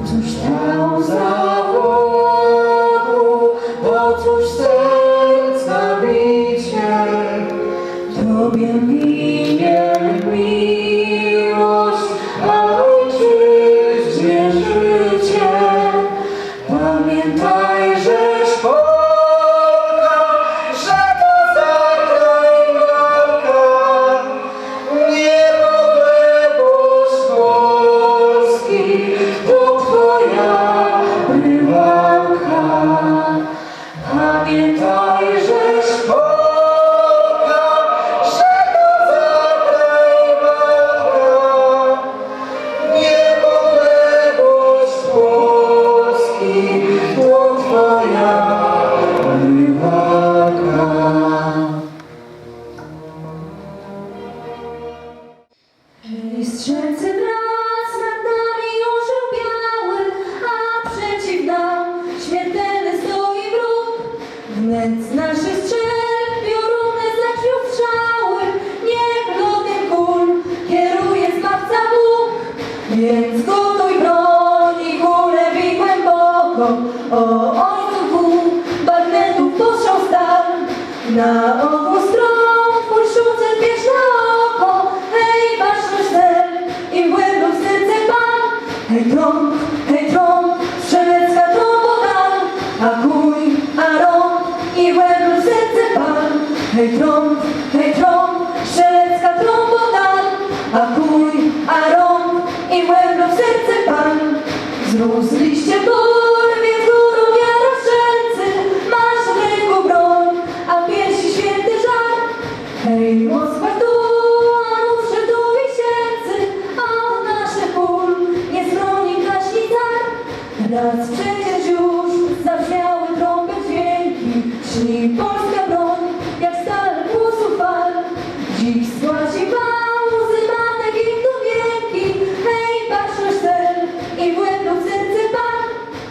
To tam za...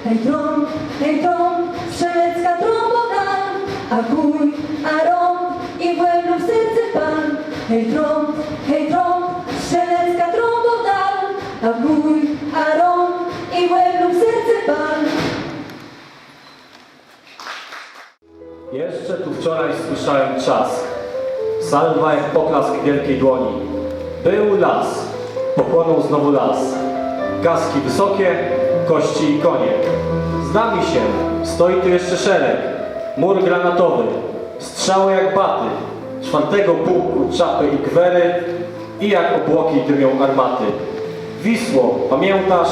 hej, trąb, hej trąb, strzelecka trąbodan, a kuj, a trąbodan, a rąb i błędów serce pan. Jeszcze tu wczoraj słyszałem trzask. Salwa jak poklask wielkiej dłoni. Był las, pochłonął znowu las. Kaski wysokie, kości i konie. Z nami się, stoi tu jeszcze szereg. Mur granatowy, strzały jak baty. Czwartego pułku, czapy i gwery i jak obłoki dymią armaty. Wisło, pamiętasz?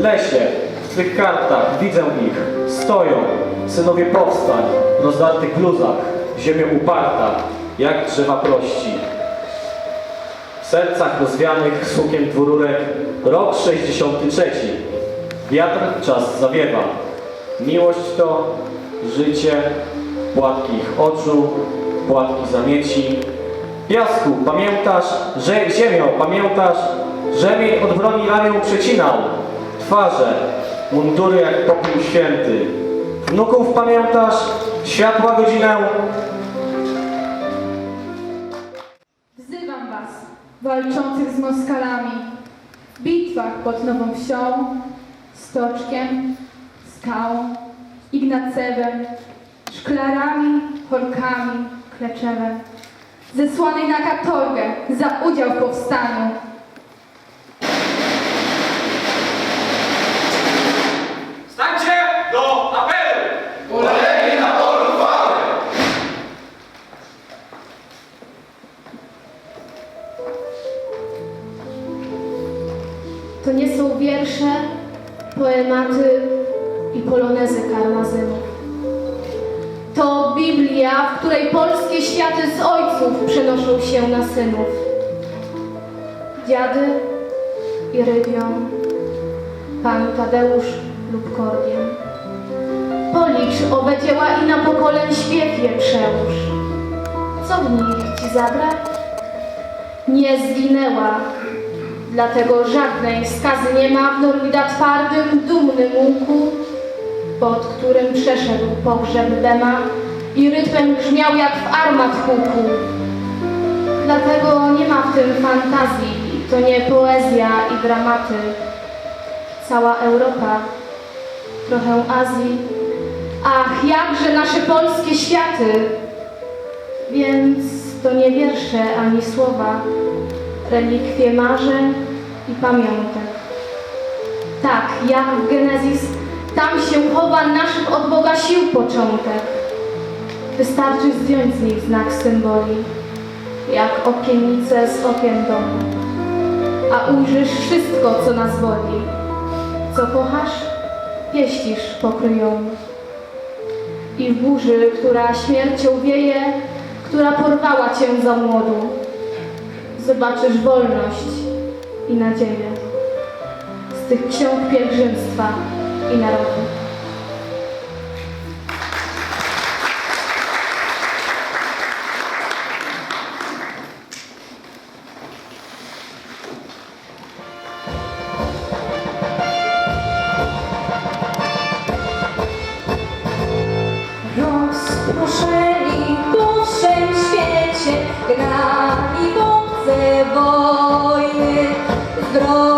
Lesie, w twych kartach widzę ich. Stoją, synowie powstań, w rozdartych bluzach, ziemią uparta, jak drzewa prości. W sercach rozwianych z hukiem dwururek rok 63. Wiatr czas zawiewa. Miłość to życie, płatki ich oczu, płatki zamieci. Piasku, pamiętasz, że ziemią, pamiętasz, rzemień od broni ramię przecinał. Twarze, mundury jak popiół święty. Wnuków pamiętasz, światła godzinę, was, walczących z Moskalami, w bitwach pod Nową Wsią, Stoczkiem, Skałą, Ignacewem, Szklarami, Chorkami, Kleczewem, zesłanej na katorgę za udział w powstaniu. Polonezy karmazynów. To Biblia, w której polskie światy z ojców przenoszą się na synów. Dziady i Rydion, pan Tadeusz lub Kordian. Policz owe dzieła i na pokoleń śpiew je przełóż. Co w nich ci zabrać? Nie zginęła, dlatego żadnej skazy nie ma w Norwida twardym, dumnym łuku, pod którym przeszedł pogrzeb Dema i rytmem brzmiał jak w armat huku. Dlatego nie ma w tym fantazji, to nie poezja i dramaty. Cała Europa, trochę Azji, ach, jakże nasze polskie światy! Więc to nie wiersze ani słowa, relikwie marzeń i pamiątek. Tak, jak w Genezis, tam się chowa naszych od Boga sił początek. Wystarczy zdjąć z nich znak symboli, jak okiennice z okien domu. A ujrzysz wszystko, co nas woli. Co kochasz, pieścisz pokryjomu. I w burzy, która śmiercią wieje, która porwała cię za młodu, zobaczysz wolność i nadzieję z tych ksiąg pielgrzymstwa i narodu. Rozproszeni po wszem wojny. Zgromadziliśmy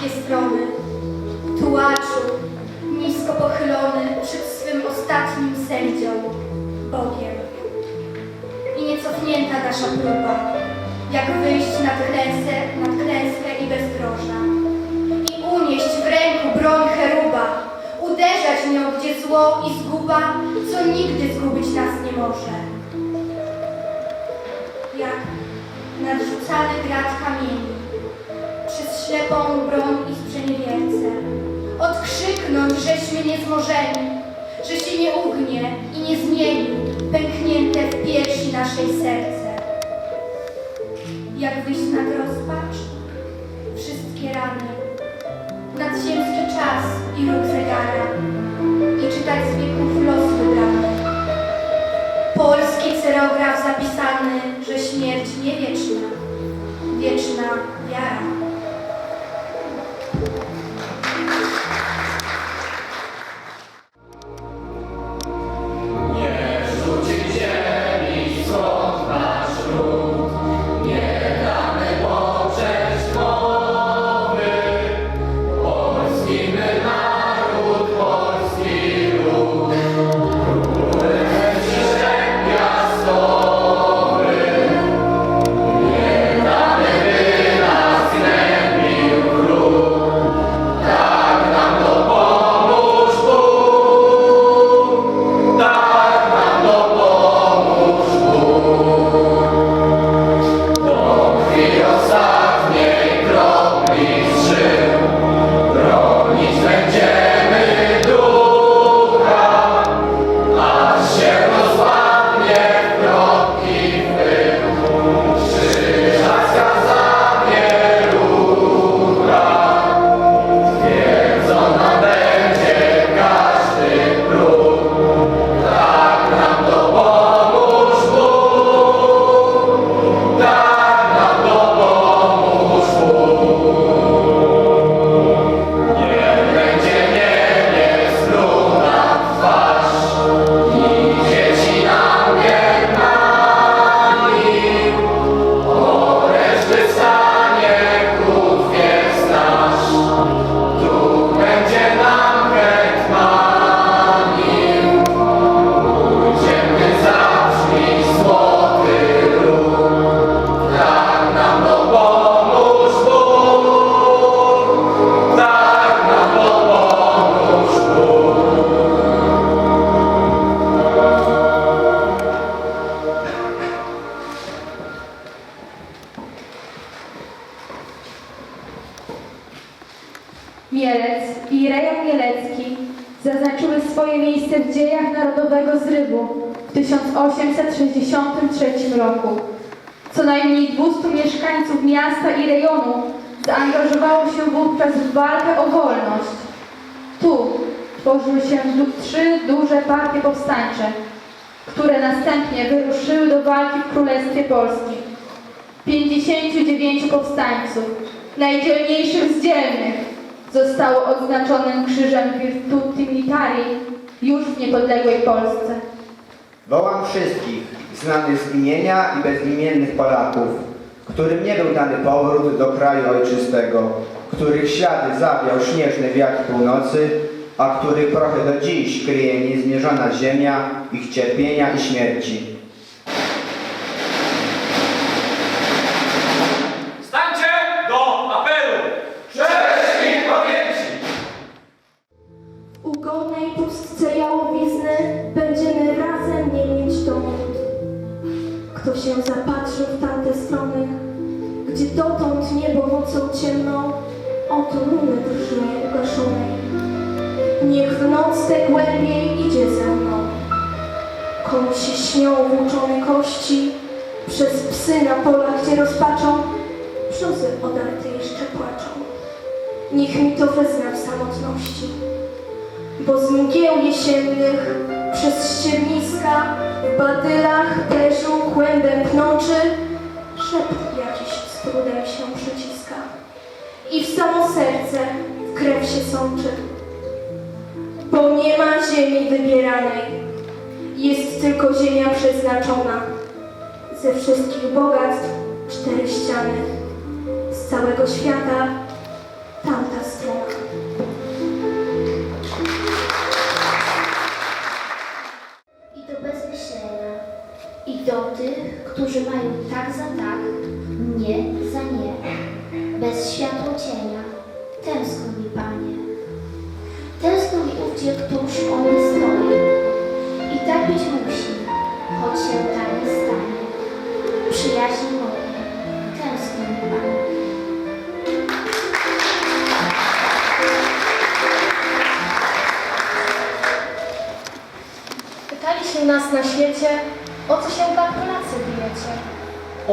wszystkie strony. Tułaczu, nisko pochylony przed swym ostatnim sędzią, Bogiem. I niecofnięta nasza próba, jak wyjść nad klęskę, nad klęskę i bezdroża. I unieść w ręku broń cheruba, uderzać nią, gdzie zło i zguba, co nigdy zgubić nas nie może. Jak nadrzucany grat kamieni, ślepą broń i sprzeniewiercę, odkrzyknąć, żeśmy niezmożeni, że się nie ugnie i nie zmieni pęknięte w piersi naszej serce. Jak wyjść nad rozpacz, wszystkie rany, nadziemski czas i róg zegara i czytać z wieków los wybrany. Polski cyrograf zapisany, że śmierć nie wieczna się trzy duże partie powstańcze, które następnie wyruszyły do walki w Królestwie Polskim. 59 powstańców, najdzielniejszych z dzielnych, zostało odznaczonym krzyżem Virtuti Militari już w niepodległej Polsce. Wołam wszystkich, znanych z imienia i bezimiennych Polaków, którym nie był dany powrót do kraju ojczystego, których ślady zawiał śnieżny wiatr północy, a których prochy do dziś kryje niezmierzona ziemia ich cierpienia i śmierci. Niech w noc te głębiej idzie ze mną. Komu się śnią włóczone kości, przez psy na polach, gdzie rozpaczą, brzozy odarte jeszcze płaczą. Niech mi to wezna w samotności bo z mgieł jesiennych przez ścierniska w badylach deszczu kłębem pnączy szept jakiś z trudem się przyciska i w samo serce krew się sączy. Bo nie ma ziemi wybieranej, jest tylko ziemia przeznaczona. Ze wszystkich bogactw cztery ściany, z całego świata tamta strona.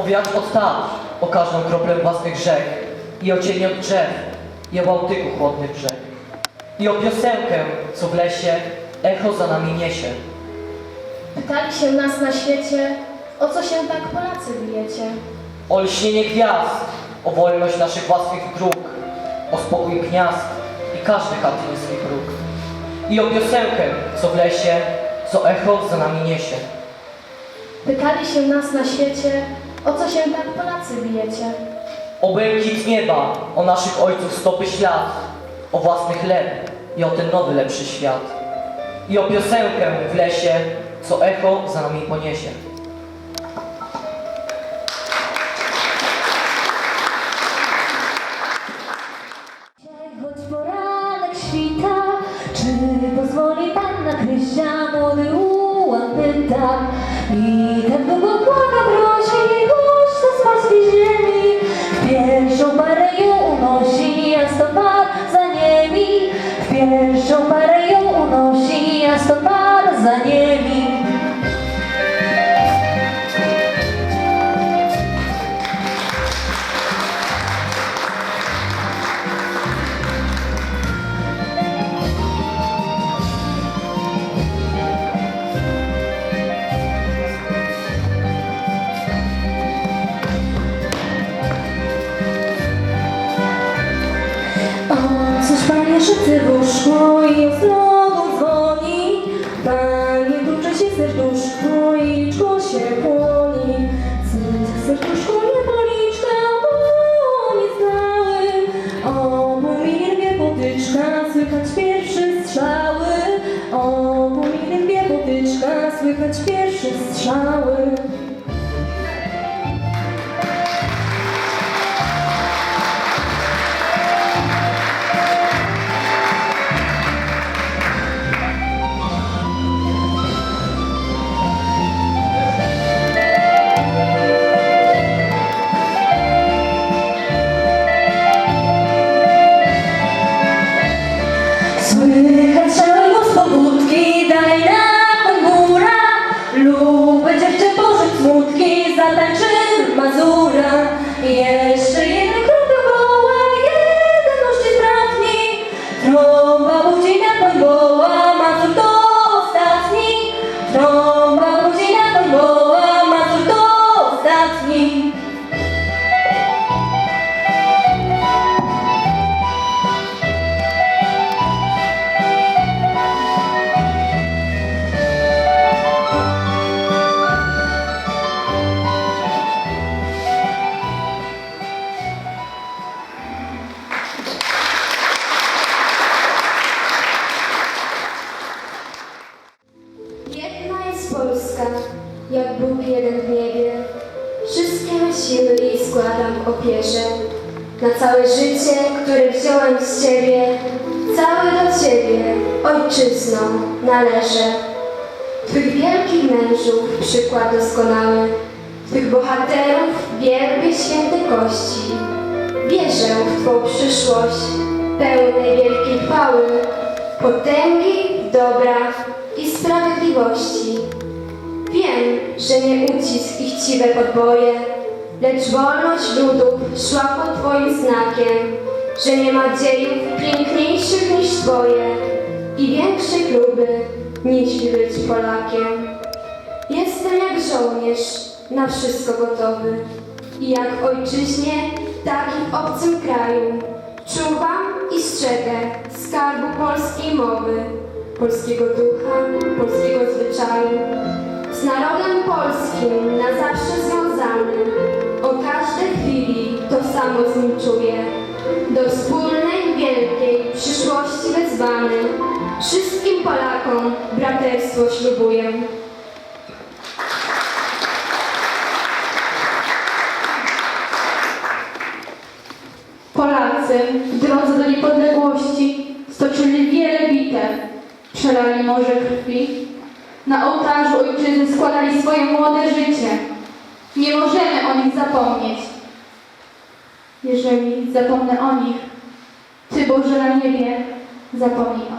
Wiatr od tarcz, o każdą kroplę własnych rzek i o cień od drzew i o Bałtyku chłodny brzeg i o piosenkę, co w lesie echo za nami niesie. Pytali się nas na świecie, o co się tak Polacy bijecie. O lśnienie gwiazd, o wolność naszych własnych dróg, o spokój gniazd i każdy katyński próg. I o piosenkę, co w lesie, co echo za nami niesie. Pytali się nas na świecie, o co się tak Polacy bijecie. O błękit nieba, o naszych ojców stopy ślad, o własny chleb i o ten nowy, lepszy świat. I o piosenkę w lesie, co echo za nami poniesie. Choć poranek świta, czy pozwoli Pan na krysia młody ułan pyta I tak długo błaga prosi, pierwszą parę ją unosi, a sto par za niemi W pierwszą parę ją unosi, a sto par za niemi łóżku i znowu dzwoni. Panie duże się serduszko i liczko się płoni serduszko nie policzka, bo nie znały O, półminie dwie potyczka, słychać pierwsze strzały. O, półminie dwie potyczka, słychać pierwsze strzały Słychać strzały głos pobudki, daj na góra. Lub dziewczę pożyć smutki, zatańczy Mazura. Jeszcze ofierze. Na całe życie, które wziąłem z Ciebie, całe do Ciebie, Ojczyzno, należę. Twych wielkich mężów przykład doskonały, Twych bohaterów wierby świętej kości. Wierzę w Twą przyszłość, pełnej wielkiej chwały, potęgi, dobra i sprawiedliwości. Wiem, że nie ucisk i chciwe podboje, lecz wolność ludów szła pod Twoim znakiem, że nie ma dziejów piękniejszych niż Twoje i większej kluby niż być Polakiem. Jestem jak żołnierz, na wszystko gotowy i jak ojczyźnie, tak i w obcym kraju. Czuwam i strzegę skarbu polskiej mowy, polskiego ducha, polskiego zwyczaju. Z narodem polskim na zawsze związany, o każdej chwili to samo z nim czuję. Do wspólnej, wielkiej przyszłości wezwany, wszystkim Polakom braterstwo ślubuję. Polacy w drodze do niepodległości stoczyli wiele bitew, przelali morze krwi. Na ołtarzu ojczyzny składali swoje młode życie nie możemy o nich zapomnieć. Jeżeli zapomnę o nich, Ty Boże na niebie, zapomnij o